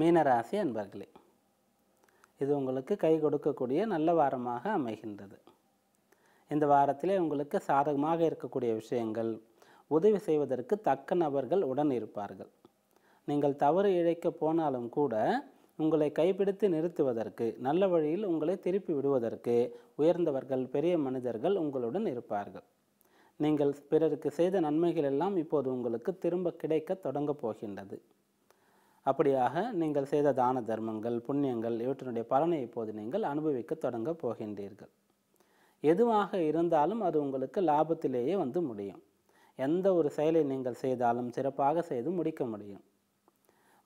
மீனராசி அன்பர்களே இது உங்களுக்கு கை கொடுக்கக்கூடிய நல்ல வாரமாக அமைகின்றது. இந்த வாரத்திலே உங்களுக்கு சாதகமாக இருக்கக்கூடிய விஷயங்கள் உதவி செய்வதற்கு தக்க நபர்கள் உடன் இருப்பார்கள். நீங்கள் தவறு இழைக்க போனாலும் கூட உங்களை கைப்பிடித்து நிறுத்துவதற்கு நல்ல வழியில் உங்களை திருப்பி விடுவதற்கு உயர்ந்தவர்கள் பெரிய மனிதர்கள் உங்களுடன் இருப்பார்கள். நீங்கள் பிறருக்கு செய்த நன்மைகள் எல்லாம் இப்போது உங்களுக்கு திரும்ப கிடைக்க தொடங்கப் போகின்றது. அப்படியாக நீங்கள் செய்த தான தர்மங்கள் புண்ணியங்கள் இவற்றினுடைய பலனை இப்போது நீங்கள் அனுபவிக்க தொடங்க போகின்றீர்கள். எதுவாக இருந்தாலும் அது உங்களுக்கு லாபத்திலேயே வந்து முடியும். எந்த ஒரு செயலை நீங்கள் செய்தாலும் சிறப்பாக செய்து முடிக்க முடியும்.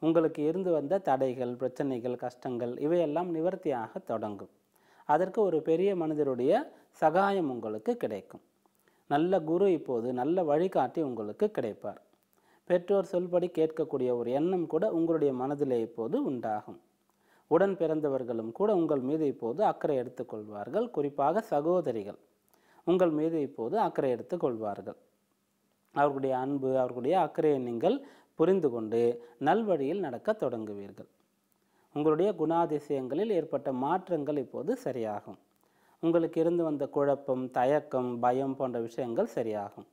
உங்களுக்கு இருந்து வந்த தடைகள் பிரச்சனைகள் கஷ்டங்கள் இவையெல்லாம் நிவர்த்தியாக தொடங்கும். அதற்கு ஒரு பெரிய மனிதருடைய சகாயம் உங்களுக்கு கிடைக்கும். நல்ல குரு இப்போது நல்ல வழிகாட்டி உங்களுக்கு கிடைப்பார். பெற்றோர் சொல்படி கேட்கக்கூடிய ஒரு எண்ணம் கூட உங்களுடைய மனதிலே இப்போது உண்டாகும். உடன் பிறந்தவர்களும் கூட உங்கள் மீது இப்போது அக்கறை எடுத்துக்கொள்வார்கள் குறிப்பாக சகோதரிகள் உங்கள் மீது இப்போது அக்கறை எடுத்துக்கொள்வார்கள் அவர்களுடைய அன்பு அவர்களுடைய அக்கறையை நீங்கள் புரிந்து கொண்டு நல்வழியில் நடக்க தொடங்குவீர்கள். உங்களுடைய குணாதிசயங்களில் ஏற்பட்ட மாற்றங்கள் இப்போது சரியாகும். உங்களுக்கு இருந்து வந்த குழப்பம் தயக்கம் பயம் போன்ற விஷயங்கள் சரியாகும்.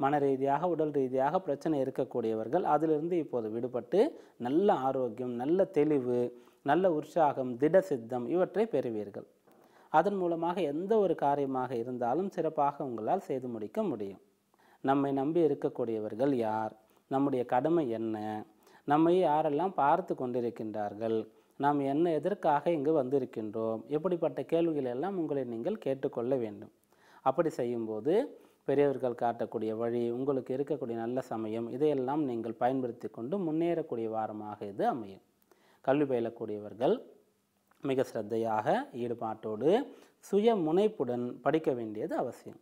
மன ரீதியாக உடல் ரீதியாக பிரச்சனை இருக்கக்கூடியவர்கள் அதிலிருந்து இப்போது விடுபட்டு நல்ல ஆரோக்கியம் நல்ல தெளிவு நல்ல உற்சாகம் திட சித்தம் இவற்றை பெறுவீர்கள். அதன் மூலமாக எந்த ஒரு காரியமாக இருந்தாலும் சிறப்பாக உங்களால் செய்து முடிக்க முடியும். நம்மை நம்பி இருக்கக்கூடியவர்கள் யார்? நம்முடைய கடமை என்ன? நம்மை யாரெல்லாம் பார்த்து கொண்டிருக்கின்றார்கள்? நாம் என்ன எதற்காக இங்கு வந்திருக்கின்றோம்? எப்படிப்பட்ட கேள்விகள் எல்லாம் உங்களை நீங்கள் கேட்டுக்கொள்ள வேண்டும். அப்படி செய்யும்போது பெரியவர்கள் காட்டக்கூடிய வழி உங்களுக்கு இருக்கக்கூடிய நல்ல சமயம் இதையெல்லாம் நீங்கள் பயன்படுத்தி கொண்டு முன்னேறக்கூடிய வாரமாக இது அமையும். கல்வி பயிலக்கூடியவர்கள் மிக சிரத்தையாக ஈடுபாட்டோடு சுய முனைப்புடன் படிக்க வேண்டியது அவசியம்.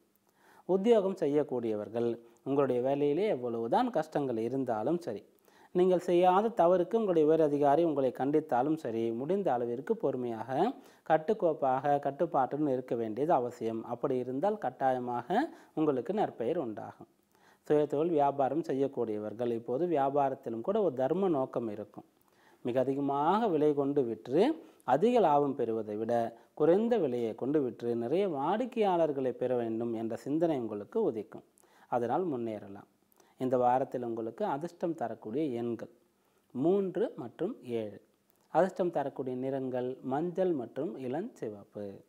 உத்தியோகம் செய்யக்கூடியவர்கள் உங்களுடைய வேலையிலே எவ்வளவுதான் கஷ்டங்கள் இருந்தாலும் சரி நீங்கள் செய்யாத தவறுக்கு உங்களுடைய உயர் அதிகாரி உங்களை கண்டித்தாலும் சரி முடிந்த அளவிற்கு பொறுமையாக கட்டுக்கோப்பாக கட்டுப்பாட்டுடன் இருக்க வேண்டியது அவசியம். அப்படி இருந்தால் கட்டாயமாக உங்களுக்கு நற்பெயர் உண்டாகும். சுயதொழில் வியாபாரம் செய்யக்கூடியவர்கள் இப்போது வியாபாரத்திலும் கூட ஒரு தர்ம நோக்கம் இருக்கும். மிக அதிகமாக விலை கொண்டு விற்று அதிக லாபம் பெறுவதை விட குறைந்த விலையை கொண்டு விற்று நிறைய வாடிக்கையாளர்களை பெற வேண்டும் என்ற சிந்தனை உங்களுக்கு உதிக்கும். அதனால் முன்னேறலாம். இந்த வாரத்தில் உங்களுக்கு அதிர்ஷ்டம் தரக்கூடிய எண்கள். மூன்று மற்றும் ஏழு. அதிர்ஷ்டம் தரக்கூடிய நிறங்கள் மஞ்சள் மற்றும் இளஞ்சிவப்பு.